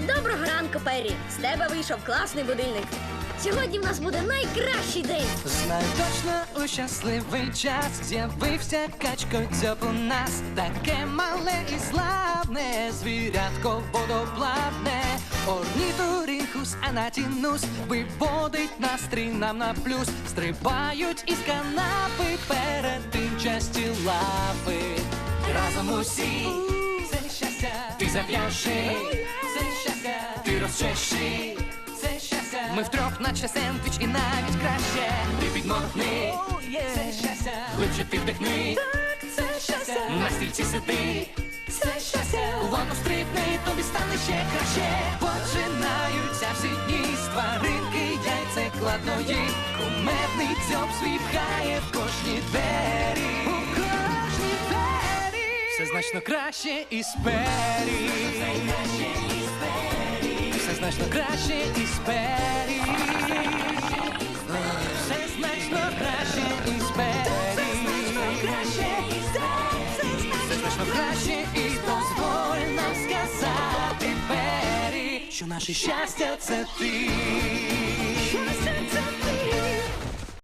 Доброго ранку, Перрі! З тебе вийшов класний будильник. Сьогодні в нас буде найкращий день. Знаю точно у щасливий час з'явився качко дзьоб у нас. Таке мале і славне, звірятко водоплавне. Орнітуріхус анатінус виводить настрій нам на плюс. Стрибають із канапи перед тим часті лапи. Разом усі ти зав'яжи, це щастя, ти розчеши, це щастя. Ми втрьох, наче сендвіч, і навіть краще. Ти підморгни, це щастя, глибше ти вдихни, це щастя, на стільці сиди, це щастя, у ванну стрибни, тобі стане ще краще. Починаються всі дні з тваринки, яйцекладної, кумедний дзьоб свій пхає в кожні двері. Значно краще із пері. Все значно краще із пері. Все значно краще із пері. Все значно краще і дозволь нам сказати пері, що наше. Щастя це ти.